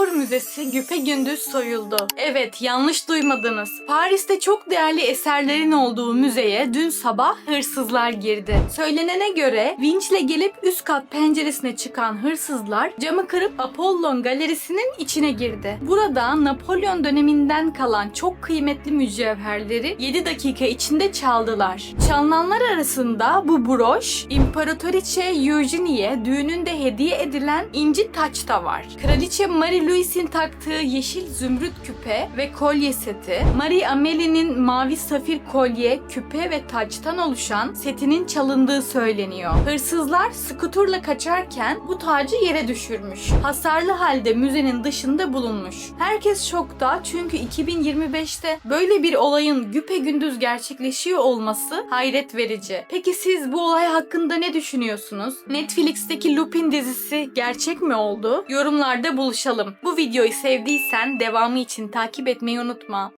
Louvre Müzesi güpegündüz soyuldu. Evet yanlış duymadınız. Paris'te çok değerli eserlerin olduğu müzeye dün sabah hırsızlar girdi. Söylenene göre vinçle gelip üst kat penceresine çıkan hırsızlar camı kırıp Apollon galerisinin içine girdi. Burada Napolyon döneminden kalan çok kıymetli mücevherleri 7 dakika içinde çaldılar. Çalınanlar arasında bu broş İmparatoriçe Eugenie düğününde hediye edilen inci taç da var. Kraliçe Marie Louise'in taktığı yeşil zümrüt küpe ve kolye seti, Marie Amélie'nin mavi safir kolye, küpe ve taçtan oluşan setinin çalındığı söyleniyor. Hırsızlar skuturla kaçarken bu tacı yere düşürmüş. Hasarlı halde müzenin dışında bulunmuş. Herkes şokta çünkü 2025'te böyle bir olayın güpegündüz gerçekleşiyor olması hayret verici. Peki siz bu olay hakkında ne düşünüyorsunuz? Netflix'teki Lupin dizisi gerçek mi oldu? Yorumlarda buluşalım. Bu videoyu sevdiysen devamı için takip etmeyi unutma.